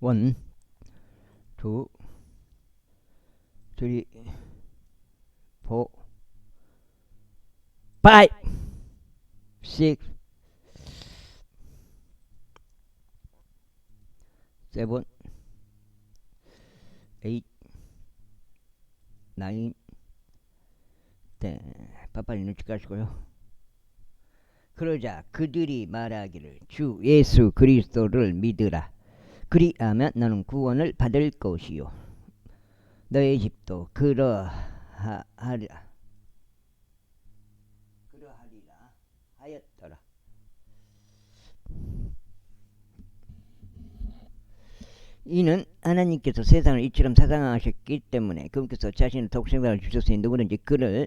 원, 투, 쓰리, 포, 파이, 식, 세븐, 에잇, 나인, 네, 빠빠리 눈치 까시고요. 그러자 그들이 말하기를 주 예수 그리스도를 믿으라. 그리하면 너는 구원을 받을 것이요. 너의 집도 그러하리라. 그러하리라 하였더라. 이는 하나님께서 세상을 이처럼 사랑하셨기 때문에 그분께서 자신의 독생자를 주셨으니 누구든지 그를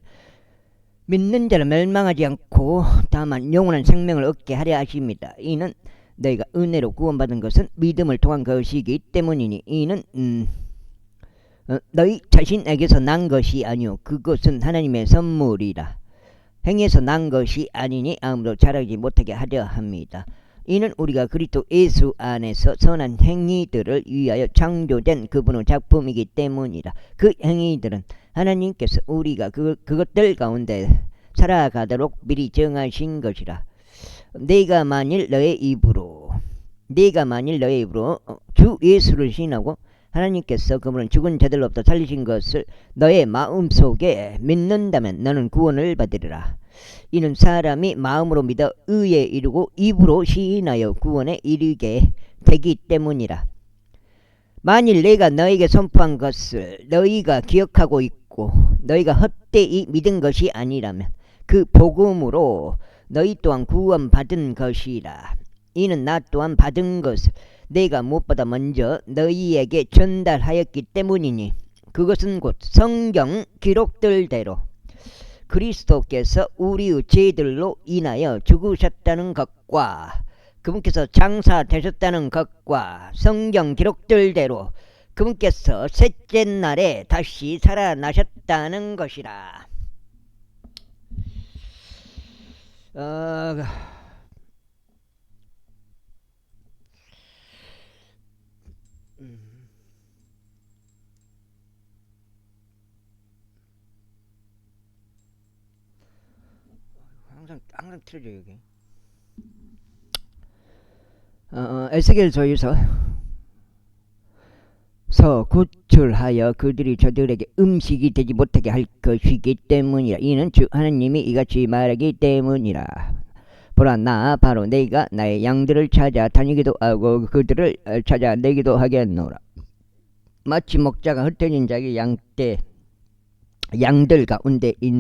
믿는 자는 멸망하지 않고 다만 영원한 생명을 얻게 하려 하십니다. 이는 너희가 은혜로 구원받은 것은 믿음을 통한 것이기 때문이니 이는 음, 어, 너희 자신에게서 난 것이 아니요 그것은 하나님의 선물이라 행해서 난 것이 아니니 아무도 자라지 못하게 하려 합니다. 이는 우리가 그리스도 예수 안에서 선한 행위들을 위하여 창조된 그분의 작품이기 때문이라. 그 행위들은 하나님께서 우리가 그, 그것들 가운데 살아가도록 미리 정하신 것이라. 내가 만일 너의 입으로 네가 만일 너의 입으로 주 예수를 신하고 하나님께서 그분을 죽은 자들로부터 살리신 것을 너의 마음속에 믿는다면 너는 구원을 받으리라. 이는 사람이 마음으로 믿어 의에 이르고 입으로 시인하여 구원에 이르게 되기 때문이라. 만일 내가 너에게 선포한 것을 너희가 기억하고 있고 너희가 헛되이 믿은 것이 아니라면 그 복음으로 너희 또한 구원받은 것이라. 이는 나 또한 받은 것을 내가 무엇보다 먼저 너희에게 전달하였기 때문이니 그것은 곧 성경 기록들대로 그리스도께서 우리의 죄들로 인하여 죽으셨다는 것과 그분께서 장사되셨다는 것과 성경 기록들대로 그분께서 셋째 날에 다시 살아나셨다는 것이라. 어, 항상 항상 틀어져 여기. 어, 어, 에스겔 저유서. 서 구출하여 그들이 저들에게 음식이 되지 못하게 할 것이기 때문이라. 이는 주 하나님이 이같이 말하기 때문이라. 보라 나 바로 내가 나의 양들을 찾아 다니기도 하고 그들을 찾아 내기도 하겠노라. 마치 목자가 흩어진 자기 양떼 양들 가운데 있,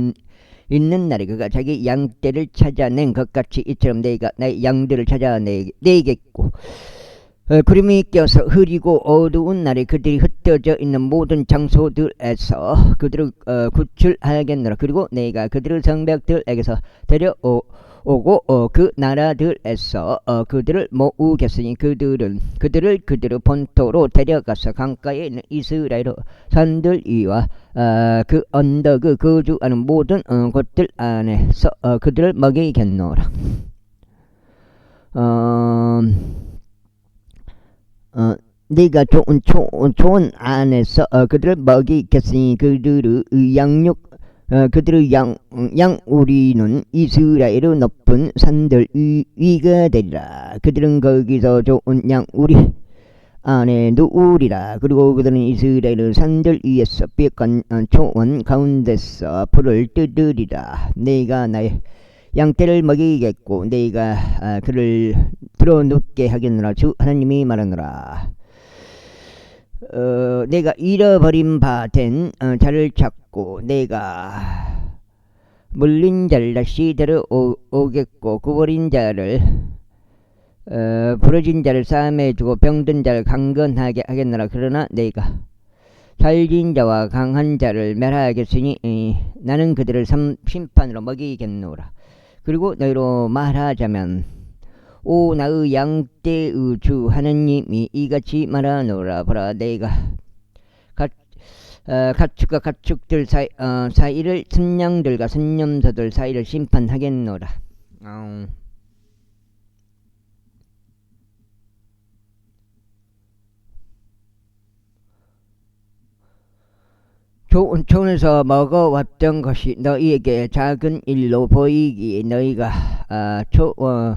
있는 날에 그가 자기 양떼를 찾아낸 것 같이 이처럼 내가 나의 양들을 찾아내겠고 어, 구름이 껴서 흐리고 어두운 날에 그들이 흩어져 있는 모든 장소들에서 그들을 어, 구출하겠노라. 그리고 내가 그들을 성벽들에게서 데려오 고 어, 그 나라들에서 어, 그들을 모으겠으니 그들은 그들을 그들의 본토로 데려가서 강가에 있는 이스라엘 산들 위와 어, 그 언덕의 거주하는 모든 어, 곳들 안에서 어, 그들을 먹이겠노라. 어, 어, 네가 좋은, 좋은 안에서 어, 그들을 먹이겠으니 그들의 양육 어, 그들의 양, 양 우리는 이스라엘의 높은 산들 위, 위가 되리라. 그들은 거기서 좋은 양 우리 안에 누우리라. 그리고 그들은 이스라엘의 산들 위에서 삐약한 어, 초원 가운데서 불을 뜯으리라. 내가 나의 양떼를 먹이겠고 내가 아, 그를 들어 눕게 하겠노라. 주 하나님이 말하노라 어, 내가 잃어버린 바된 어, 자를 찾고 내가 물린 자를 다시 데려오겠고 구버린 자를 어, 부러진 자를 싸움에 두고 병든 자를 강건하게 하겠노라. 그러나 내가 살진 자와 강한 자를 멸하겠으니 이, 나는 그들을 삼, 심판으로 먹이겠노라. 그리고 너희로 말하자면 오 나의 양떼 우주 하느님이 이같이 말하노라 보라 내가 가, 어, 가축과 가축들 사이, 어, 사이를 선량들과 선념자들 사이를 심판하겠노라 어. 촌에서 먹어왔던 것이 너희에게 작은 일로 보이기에 너희가 아, 초, 어,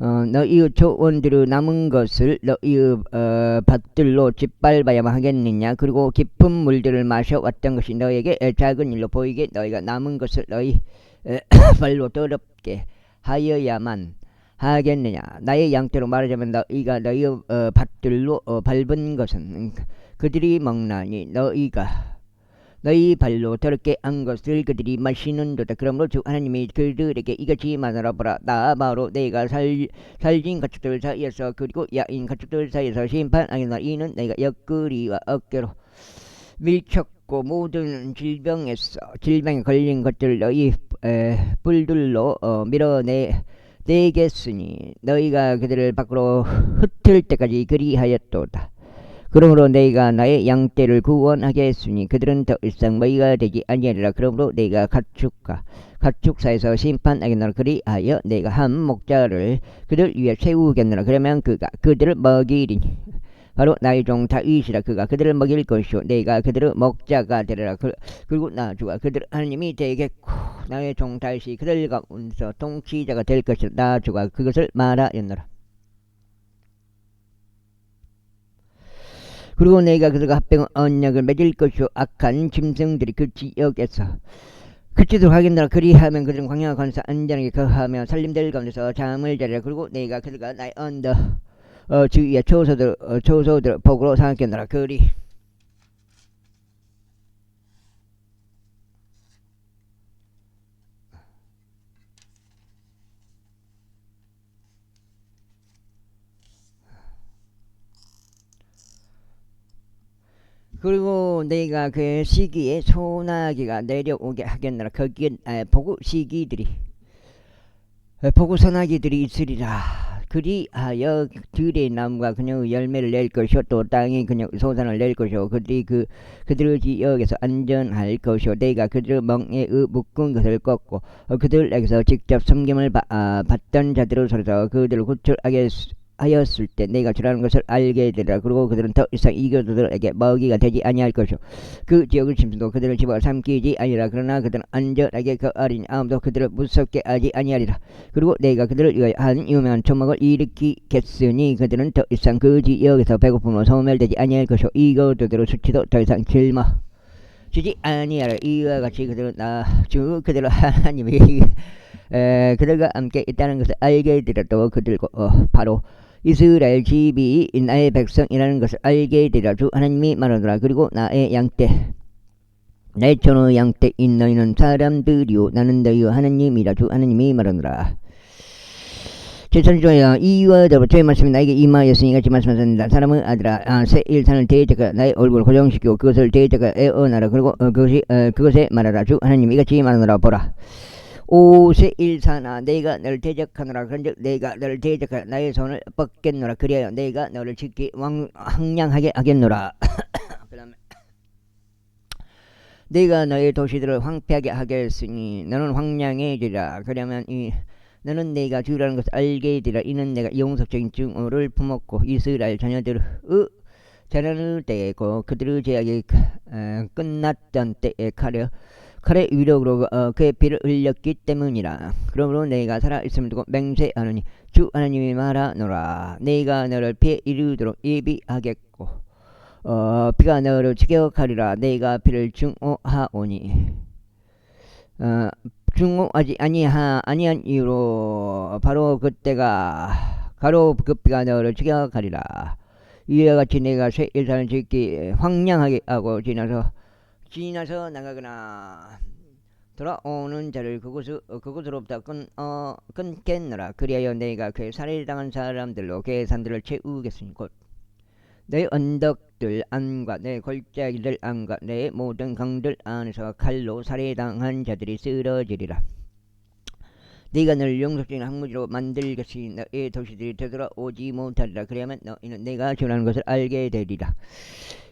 어, 너희의 초원들의 남은 것을 너희의 어, 밭들로 짓밟아야만 하겠느냐? 그리고 깊은 물들을 마셔왔던 것이 너희에게 작은 일로 보이게 너희가 남은 것을 너희 에, 발로 더럽게 하여야만 하겠느냐? 나의 양떼로 말하자면 너희가 너희의 어, 밭들로 어, 밟은 것은 그들이 먹나니 너희가 너희 발로 더럽게 한 것을 그들이 마시는도다. 그러므로 주 하나님이 그들에게 이같이 말하라 보라. 나 바로 내가 살, 살진 가축들 사이에서 그리고 야인 가축들 사이에서 심판하겠나 이는 내가 옆구리와 어깨로 밀쳤고 모든 질병에서 질병에 걸린 것들 너희 에, 뿔들로 어, 밀어내 내겠으니 너희가 그들을 밖으로 흩을 때까지 그리하였도다. 그러므로 너희가 나의 양떼를 구원하게 했으니 그들은 더 이상 너희가 되지 아니하리라. 그러므로 너희가 가축과 가축사에서 심판하겠노라. 그리하여 내가 한 목자를 그들 위에 세우겠노라. 그러면 그가 그들을 먹이리니 바로 나의 종 다윗이라 그가 그들을 먹일 것이요 내가 그들의 목자가 되리라 그, 리고 나 주가 그들 하나님이 되겠고 나의 종 다윗이 그들 가운데서 통치자가 될 것이라 나 주가 그것을 말하였노라 그리고 내가 그들과 합병 언약을 맺을 것이요. 악한 짐승들이 그 지역에서 그치도록 하겠노라 그리하면 그들은 광야와 건사 안전하게 거하며 살림들 가운데서 잠을 자리라. 그리고 내가 그들과 나의 언더 어, 주위에 초소들 어, 초소들 복으로 삼겠노라 그리 그리고 내가 그 시기에 소나기가 내려오게 하겠노라 거기에 에, 보고 시기들이 에, 보고 소나기들이 있으리라. 그리하여 들의 나무가 그녀의 열매를 낼 것이요 또 땅이 그녀 소산을 낼 것이요 그들이 그 그들의 지역에서 안전할 것이요. 내가 그들의 멍에의 묶은 것을 꺾고 어, 그들에게서 직접 섬김을 받, 아, 받던 자들을 소리서 그들을 구출하게 하였을 때 내가 주라는 것을 알게 되리라. 그리고 그들은 더 이상 이교도들에게 먹이가 되지 아니할 것이요. 그 지역을 침도 그들을 집어 삼키지 아니라 그러나 그들은 안전하게 거하리니 아무도 그들을 무섭게 하지 아니하리라. 그리고 내가 그들을 위하여 한 유명한 초목을 일으키겠으니 그들은 더 이상 그 지역에서 배고픔으로 소멸되지 아니할 것이요. 이교도들의 수치도 더 이상 길마 주지 아니하라. 이와 같이 그들은 나주 그들은 하나님이 에, 그들과 함께 있다는 것을 알게 되더라도 그들과 어, 바로 이스라엘 집이 나의 백성이라는 것을 알게 되라 주 하나님이 말하더라. 그리고 나의 양떼 내 천의 양떼인 너희는 사람들이요 나는 너희의 하나님이라 주 하나님이 말하더라. 제천주야 이와 더불어 주의 말씀이 나에게 임하였으니 같이 말씀하셨습니다. 사람의 아들아 아, 새 일산을 대적하 나의 얼굴을 고정시키고 그것을 대적하 애어나라. 그리고 어, 그것이 어, 그것에 말하라. 주 하나님 이 같이 말하노라. 보라 오세 일사나 내가 너를 대적하노라. 그런즉 내가 너를 대적하라 나의 손을 뻗겠노라. 그래야 내가 너를 지키 왕, 황량하게 하겠노라. 그 다음에 내가 너의 도시들을 황폐하게 하겠으니 너는 황량해지라. 그러면 이 너는 내가 주라는 것을 알게 되라. 이는 내가 영속적인 증오를 품었고 이스라엘 자녀들의 자녀의 때에 고 그들의 제약이 어, 끝났던 때에 가려 칼의 위력으로 어, 그의 피를 흘렸기 때문이라. 그러므로 내가 살아 있음을 두고 맹세하노니 주 하나님이 말하노라. 내가 너를 피에 이르도록 예비하겠고 어, 피가 너를 추격하리라. 내가 피를 증오하오니 어, 증오하지 아니하 아니한 이유로 바로 그때가 바로 그 피가 너를 추격하리라. 이와 같이 내가 새 일산을 짓기 황량하게 하고 지나서 지나서 나가거나 돌아오는 자를 그곳으, 그곳으로부터 끊, 어, 끊겠노라. 그리하여 내가 그 살해당한 사람들로 그 산들을 채우겠으니 곧 내 언덕들 안과 내 골짜기들 안과 내 모든 강들 안에서 칼로 살해당한 자들이 쓰러지리라. 네가 너를 영속적인 항무지로 만들겠으니 너의 도시들이 되돌아오지 못하리라. 그래야만 너희는 내가 전하는 것을 알게 되리라.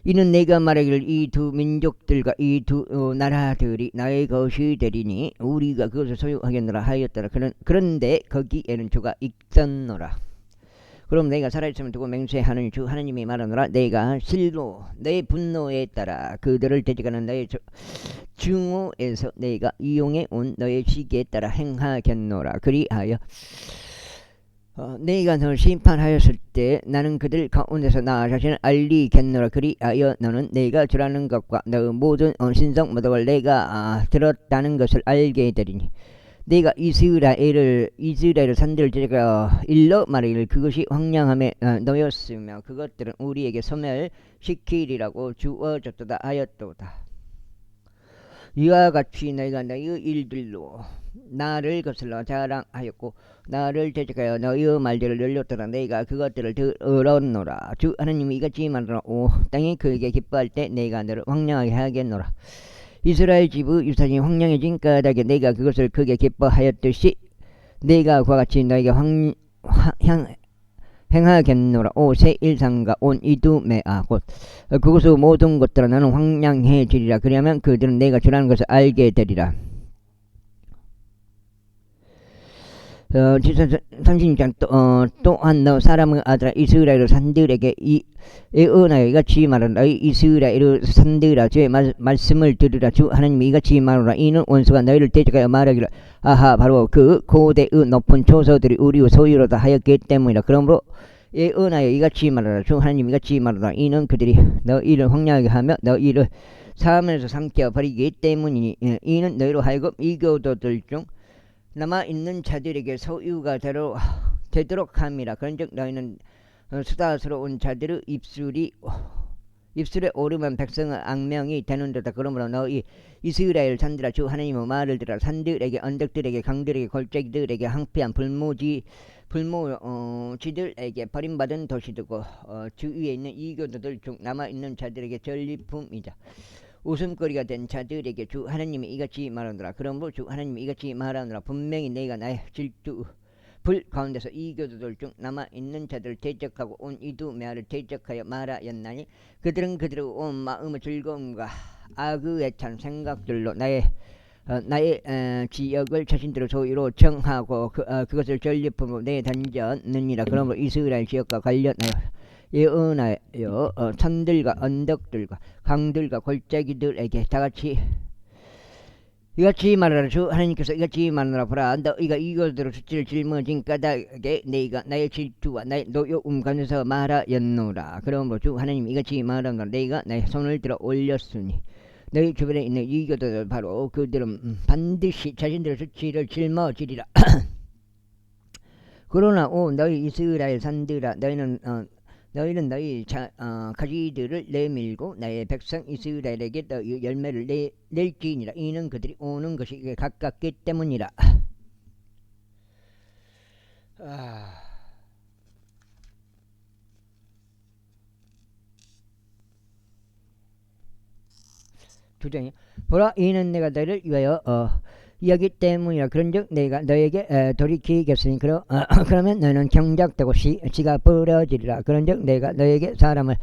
이는 내가 말하기를 이 두 민족들과 이두 어, 나라들이 나의 것이 되리니 우리가 그것을 소유하겠노라 하였더라. 그런, 그런데 거기에는 주가 있었노라. 그럼 내가 살아있으면 두고 맹세하는 주 하나님이 말하노라. 내가 실로 내 분노에 따라 그들을 대적하는 너의 저- 증오에서 내가 이용해 온 너의 시기에 따라 행하겠노라. 그리하여 어, 내가 너를 심판하였을 때 나는 그들 가운데서 나 자신을 알리겠노라. 그리하여 너는 내가 주라는 것과 너의 모든 어, 신성 모독을 내가 아, 들었다는 것을 알게 되리니 내가 이스라엘을 이스라엘을 산들을 제가 일러 말하기를 그것이 황량함에 어, 너였으며 그것들은 우리에게 소멸시키리라고 주어졌도다 하였도다. 이와 같이 너희가 너희의 일들로 나를 거슬러 자랑하였고 나를 대적하여 너희의 말들을 늘렸더라 내가 그것들을 들었노라. 주 하나님이 이같이 말하노라 오 땅이 그에게 기뻐할 때 내가 너를 황량하게 하겠노라 이스라엘 집의 유산이 황량해진 까닭에 내가 그것을 크게 기뻐하였듯이 내가 그와 같이 너에게 황, 화- 향, 행하겠노라. 오 세 일상과 온 이두메아. 곧 어, 그곳의 모든 것들은 나는 황량해지리라. 그리하면 그들은 내가 주라는 것을 알게 되리라 어, 지사 36장 또, 어, 또한 너 사람의 아들아 이스라엘 산들에게 이 예언하여 이같이 말하라 너희 이스라엘 산들아 주의 말, 말씀을 들으라. 주 하나님이 이같이 말하라. 이는 원수가 너희를 대적하여 말하기를 아하 바로 그 고대의 높은 초소들이 우리의 소유로다 하였기 때문이라. 그러므로 예언하여 이같이 말하라. 주 하나님 이같이 말하라. 이는 그들이 너희를 황량하게 하며 너희를 사면에서 삼켜 버리기 때문이니 예, 이는 너희로 하여금 이교도들 중 남아 있는 자들에게 소유가 되로, 되도록 함이라. 그런즉 너희는 어, 수다스러운 자들의 입술이 입술에 오르면 백성의 악명이 되는도다. 그러므로 너희 이스라엘 산들아 주 하나님의 말을 들어 산들에게 언덕들에게 강들에게 골짜기들에게 항피한 불모지 불모지들에게 버림받은 도시들고 어, 주위에 있는 이교도들 중 남아 있는 자들에게 전리품이자 웃음거리가 된 자들에게 주 하나님이 이같이 말하노라. 그러므로 주 하나님이 이같이 말하노라. 분명히 내가 나의 질투 불 가운데서 이교도들 중 남아 있는 자들을 대적하고 온 이두 메아를 대적하여 말하였나니 그들은 그들의 온 마음의 즐거움과 악의에 찬 생각들로 나의 어, 나의 어, 지역을 자신들의 소유로 정하고 그, 어, 그것을 전리품으로 내던졌느니라. 그러므로 이스라엘 지역과 관련하여 예언하여 어, 산들과 언덕들과 강들과 골짜기들에게 다같이 이같이 말하라. 주 하나님께서 이같이 말하라. 보라 너희가 이것들을 수치를 짊어진 까닭에 너희가 나의 질투와 나의 노여움 가운데서 말하였노라. 그러므로 주 하나님 이같이 말하노라 너희가 나의 손을 들어 올렸으니 너희 주변에 있는 이교도들 바로 그들은 음, 반드시 자신들의 수치를 짊어지리라. 그러나 오 너희 이스라엘 산들아 너희는 어, 너희는 너희 자, 어, 가지들을 내밀고 나의 백성 이스라엘에게 너희 열매를 내, 낼지니라. 이는 그들이 오는 것이 가깝기 때문이라. 아. 두 장이 보라 이는 내가 너희를 위하여 어, 이야기 때문이라 그런즉 내가 너에게 에, 돌이키겠으니 그러, 어, 그러면 너는 경작되고 시, 지가 부러지리라. 그런즉 내가 너에게 사람을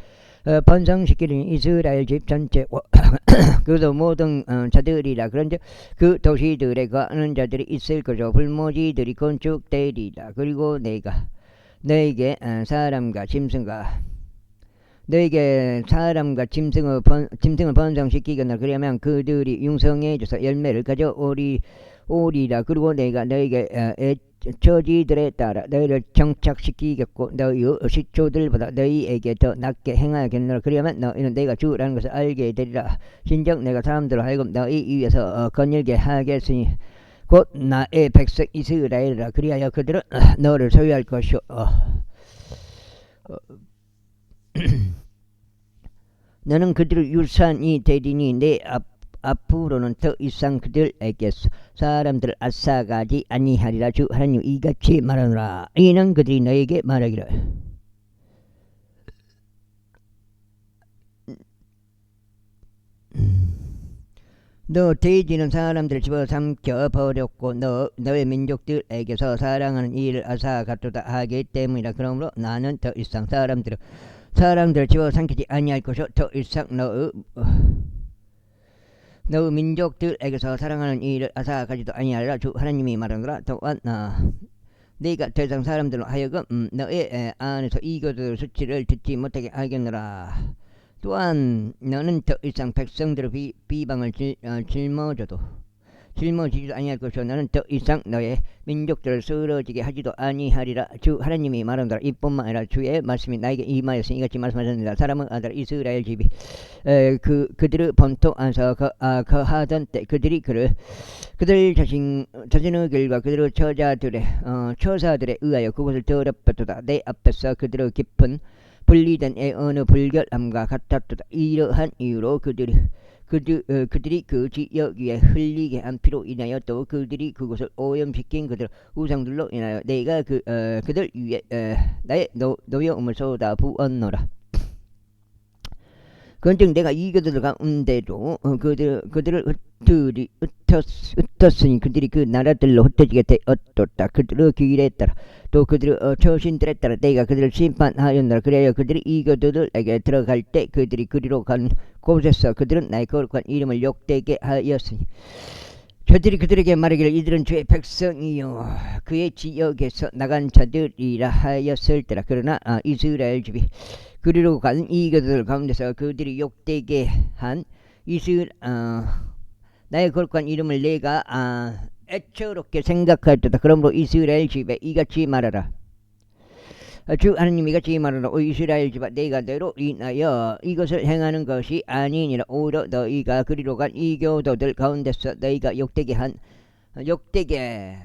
어, 번성시키리니 이스라엘 집 전체 그도 모든 어, 자들이라. 그런즉 그 도시들에 가는 자들이 있을 것이요 불모지들이 건축되리라. 그리고 내가 너에게 어, 사람과 짐승과 너에게 사람과 짐승을, 번, 짐승을 번성시키거나. 그러면 그들이 융성해져서 열매를 가져오리 오리라. 그리고 내가 너에게 어, 애, 처지들에 따라 너희를 정착시키겠고 너희의 식초들보다 너희에게 더 낫게 행하겠노라. 그러면 너희는 내가 주라는 것을 알게 되리라. 신정 내가 사람들을 하여금 너희 위에서 어, 거닐게 하겠으니 곧 나의 백성 이스라엘이라. 그리하여 그들은 어, 너를 소유할 것이요 어, 어, 너는 그들의 유산이 되리니 내 앞, 앞으로는 더 이상 그들에게서 사람들을 앗아가지 아니하리라. 주 하나님 이같이 말하노라. 이는 그들이 너에게 말하기를. 너 돼지는 사람들을 집어삼켜 버렸고 너 너의 민족들에게서 사랑하는 이를 앗아갔도다 하기 때문이라. 그러므로 나는 더 이상 사람들을 사람들을 집어삼키지 아니할 것이요. 더 이상 너의 어, 너의 민족들에게서 사랑하는 이를 앗아가지도 아니하리라. 주 하나님이 말하노라. 또한 나. 네가 더 이상 사람들로 하여금 음, 너의 에, 안에서 이것들 수치를 듣지 못하게 하겠노라. 또한 너는 더 이상 백성들의 비, 비방을 질, 어, 짊어져도 짊어지지도 아니할 것이요 너는 더 이상 너의 민족들을 쓰러지게 하지도 아니하리라. 주 하나님이 말한다. 이뿐만 아니라 주의 말씀이 나에게 임하였으니 이같이 말씀하셨습니다 사람은 아들 이스라엘 집이 에, 그 그들의 본토 안에서 거, 아, 거하던 때 그들이 그를 그들 자신 자신의 길과 그들의 처자들의 어, 처사들에 의하여 그곳을 더럽혔도다. 내 앞에서 그들의 깊은 분리된 애 어느 불결함과 같았도다. 이러한 이유로 그들이 그들, 어, 그들이 그 지역 위에 흘리게 한 피로 인하여 또 그들이 그곳을 오염시킨 그들 우상들로 인하여 내가 그 어, 그들 위에 어, 나의 노, 노여움을 쏟아 부었노라. 그런즉 내가 이 그들 가운데도 어, 그들 그들을 흩으리 흩었, 흩었 으니 그들이 그 나라들로 흩어지게 되었도다. 그들의 길에 따라 또 그들의 어, 처신들에 따라 내가 그들을 심판하였노라. 그래야 그들이 이 그들에게 들어갈 때 그들이 그리로 간 곳에서 그들은 나의 거룩한 이름을 욕되게 하였으니 저들이 그들에게 말하기를 이들은 주의 백성이요 그의 지역에서 나간 자들이라 하였을 때라 그러나 아, 이스라엘 집이 그리로 간 이그들 가운데서 그들이 욕되게 한 이스라 어, 나의 거룩한 이름을 내가 아, 애처롭게 생각할 때다. 그러므로 이스라엘 집에 이같이 말하라. 아, 주 하나님 이 같이 말하라 오 이스라엘 집아 내가 너로 인하여 이것을 행하는 것이 아니니라. 오히려 너희가 그리로 간 이교도들 가운데서 너희가 욕되게 한 욕되게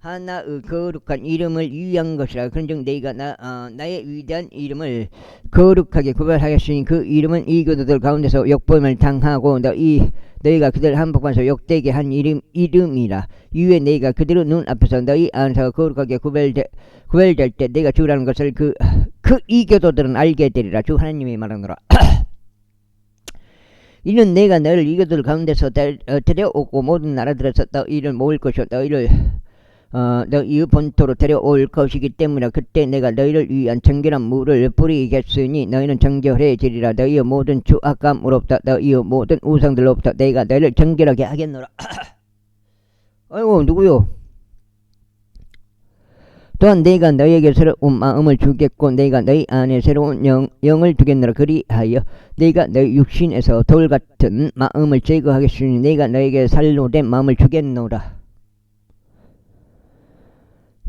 하나의 거룩한 이름을 위한 것이라. 그런즉 내가 나, 어, 나의 위대한 이름을 거룩하게 구별하였으니 그 이름은 이교도들 가운데서 욕범을 당하고 너희 너희가 그들 한복판에서 욕되게 한 이름 이름이라. 이에 내가 그들의 눈 앞에서 너희 안에서 거룩하게 구별되, 구별될 때 내가 주라는 것을 그그 이교도들은 알게 되리라. 주 하나님이 말하노라. 이는 내가 너를 이교도들 가운데서 데, 어, 데려오고 모든 나라들에서 너희를 모을 것이요. 너희를 어, 너희 본토로 데려올 것이기 때문에 그때 내가 너희를 위한 정결한 물을 뿌리겠으니 너희는 정결해지리라. 너희의 모든 주악감으로부터 너희의 모든 우상들로부터 내가 너희를 정결하게 하겠노라. 아이고 누구요? 또한 내가 너희에게 새로운 마음을 주겠고 내가 너희 안에 새로운 영, 영을 두겠노라. 그리하여 내가 너희 육신에서 돌 같은 마음을 제거하겠으니 내가 너에게 살로 된 마음을 주겠노라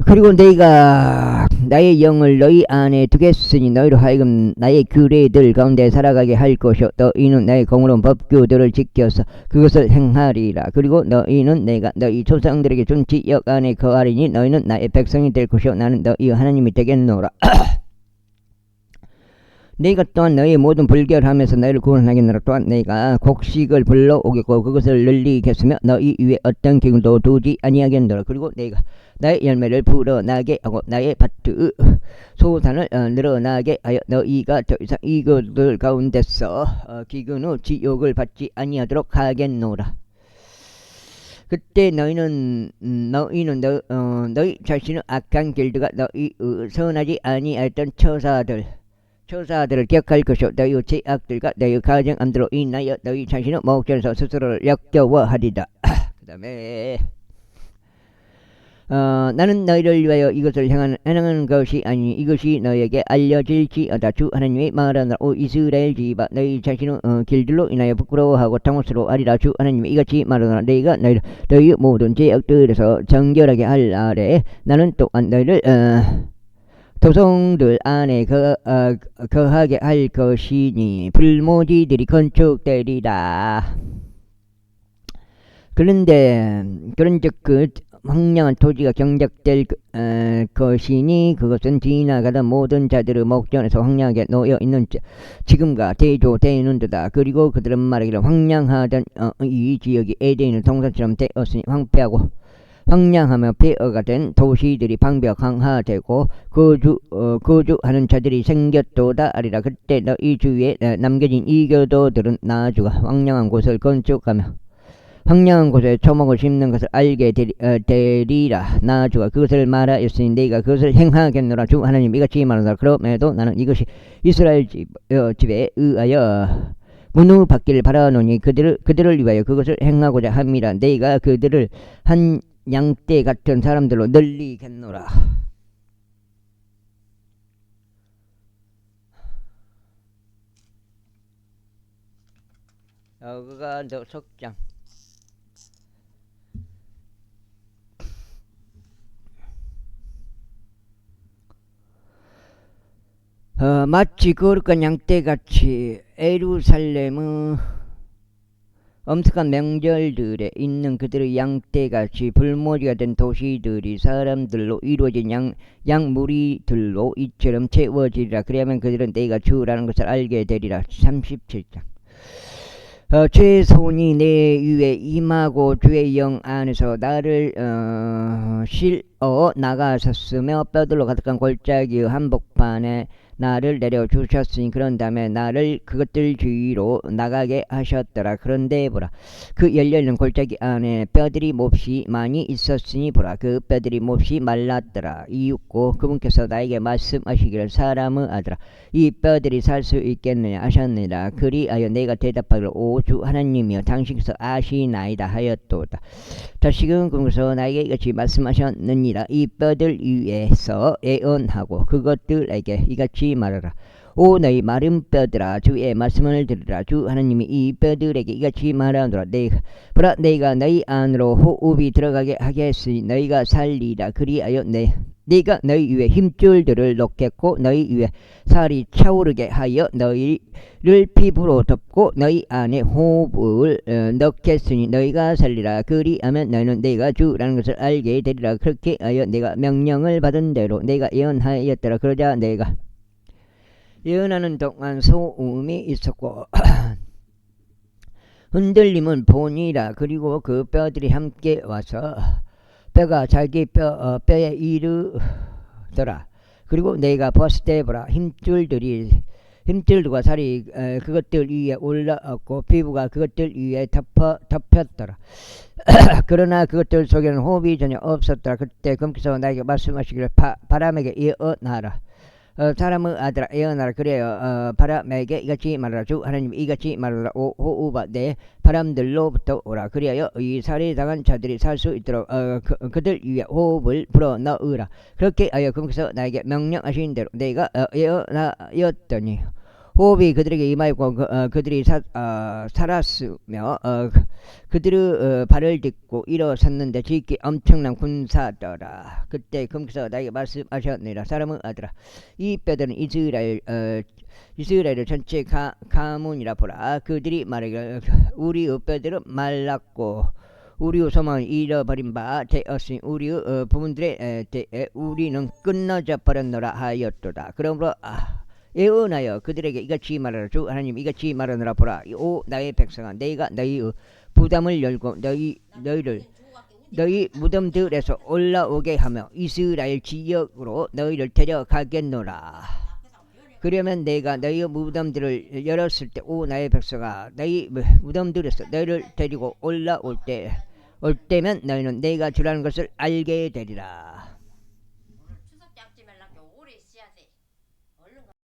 그리고 내가 나의 영을 너희 안에 두겠으니 너희로 하여금 나의 규례들 가운데 살아가게 할 것이요. 너희는 나의 공으로 법규들을 지켜서 그것을 행하리라. 그리고 너희는 내가 너희 조상들에게 준 지역 안에 거하리니 너희는 나의 백성이 될 것이요. 나는 너희 하나님이 되겠노라 내가 또한 너희 모든 불결함에서 너희를 구원하겠노라 또한 내가 곡식을 불러오겠고 그것을 늘리겠으며 너희 위에 어떤 기운도 두지 아니하겠노라. 그리고 내가 나의 열매를 불어나게 하고 나의 밭의 소산을 어, 늘어나게 하여 너희가 더 이상 이것들 가운데서 어, 기근 후 지옥을 받지 아니하도록 하겠노라. 그때 너희는 음, 너희는 너, 어, 너희 자신의 악한 길들과 너희 선하지 아니했던 처사들 처사들을 기억할 것이요 너희 죄악들과 너희 가정 안들로 인하여 너희 자신의 목전에서 스스로를 역겨워하리다. 그 다음에 어, 나는 너희를 위하여 이것을 행하는, 행하는 것이 아니 이것이 너에게 알려질지어다. 주 하나님이 말하노라. 오 이스라엘 집아 너희 자신의 어, 길들로 인하여 부끄러워하고 당혹스러워하리라. 주 하나님이 이같이 말하노라. 너희가 너희 너희 모든 죄악들에서 정결하게 할 아래 나는 또한 너희를 어, 도성들 안에 거, 어, 거하게 할 것이니 불모지들이 건축되리라. 그런데 그런즉 그 황량한 토지가 경작될 어, 것이니 그것은 지나가던 모든 자들의 목전에서 황량하게 놓여 있는 지금과 대조되는 듯다. 그리고 그들은 말하기를 황량하던 어, 이 지역이 에덴의 동산처럼 되었으니 황폐하고 황량하며 폐허가 된 도시들이 방벽 강화되고 거주 어, 거주하는 자들이 생겼도다 아리라. 그때 너희 주위에 어, 남겨진 이교도들은 나주가 황량한 곳을 건축하며 황량한 곳에 초목을 심는 것을 알게 되리, 어, 되리라. 나주가 그것을 말하였으니 내가 그것을 행하겠노라. 주 하나님 이같이 말하노라 그럼에도 나는 이것이 이스라엘 집, 어, 집에 의하여 문우 받기를 바라노니 그들을 그들을 위하여 그것을 행하고자 합니다. 내가 그들을 한 양떼 같은 사람들로 널리겠노라. 여기가 너 석장. 어, 마치 거룩한 양떼같이 에루살렘의 엄숙한 명절들에 있는 그들의 양떼같이 불모지가 된 도시들이 사람들로 이루어진 양, 양무리들로 이처럼 채워지리라. 그리하면 그들은 내가 주라는 것을 알게 되리라. 37장. 어, 주의 손이 내 위에 임하고 주의 영 안에서 나를 어, 실어 나가셨으며 뼈들로 가득한 골짜기의 한복판에 나를 내려 주셨으니 그런 다음에 나를 그것들 주위로 나가게 하셨더라. 그런데 보라 그 열려있는 골짜기 안에 뼈들이 몹시 많이 있었으니 보라 그 뼈들이 몹시 말랐더라. 이윽고 그분께서 나에게 말씀하시기를 사람의 아들아 이 뼈들이 살 수 있겠느냐 하셨느니라. 그리하여 내가 대답하기를 오주 하나님이여 당신께서 아시나이다 하였도다. 다시금 그분께서 나에게 이같이 말씀하셨느니라. 이 뼈들 위에서 예언하고 그것들에게 이같이 말하라. 오 너희 마른 뼈들아 주의 말씀을 들으라. 주 하나님이 이 뼈들에게 이같이 말하노라. 내가 보라 내가 너희 안으로 호흡이 들어가게 하겠으니 너희가 살리라. 그리하여 내 네가 너희 위에 힘줄들을 놓겠고 너희 위에 살이 차오르게 하여 너희를 피부로 덮고 너희 안에 호흡을 어, 넣겠으니 너희가 살리라. 그리하면 너희는 내가 주라는 것을 알게 되리라. 그렇게 하여 내가 명령을 받은 대로 내가 예언하였더라. 그러자 내가 예언하는 동안 소음이 있었고 흔들림은 본이라 그리고 그 뼈들이 함께 와서 뼈가 자기 뼈, 어, 뼈에 이르더라. 그리고 내가 봤을 때 보라 힘줄들이 힘줄과 살이 에, 그것들 위에 올라왔고 피부가 그것들 위에 덮어, 덮였더라. 그러나 그것들 속에는 호흡이 전혀 없었더라. 그때 금께서 나에게 말씀하시기를 바, 바람에게 예언하라. 어, 사람의 아들아 예언하라. 그래요. 어, 바람에게 이같이 말하라 주. 하나님 이같이 말하라. 오 호우바 내 바람들로부터 오라. 그리하여 이 살해 당한 자들이 살 수 있도록 어, 그, 그들 위에 호흡을 불어 넣으라. 그렇게 하여 그분께서 나에게 명령하신 대로 내가 어, 예언하였더니 호흡이 그들에게 임하였고 그, 어, 그들이 사, 어, 살았으며 어, 그- 그들의 어, 발을 딛고 일어섰는데 지기 엄청난 군사더라. 그때 금께서 나에게 말씀하셨느니라. 사람의 아들아 이 뼈들은 이스라엘 어, 이스라엘 전체 가, 가문이라 보라. 그들이 말하기를 우리의 뼈들은 말랐고 우리의 소망을 잃어버린 바 되었으니 우리의 어, 부분들의 에, 때에 우리는 끝나져 버렸노라 하였도다. 그러므로 아, 예언하여 그들에게 이같이 말하라 주 하나님 이같이 말하노라 보라 오 나의 백성아 내가 너희의 부담을 열고 너희 너희를 너희 무덤들에서 올라오게 하며 이스라엘 지역으로 너희를 데려가겠노라. 그러면 내가 너희 무덤들을 열었을 때 오 나의 백성아 너희 무덤들에서 너희를 데리고 올라올 때 올 때면 너희는 내가 주라는 것을 알게 되리라.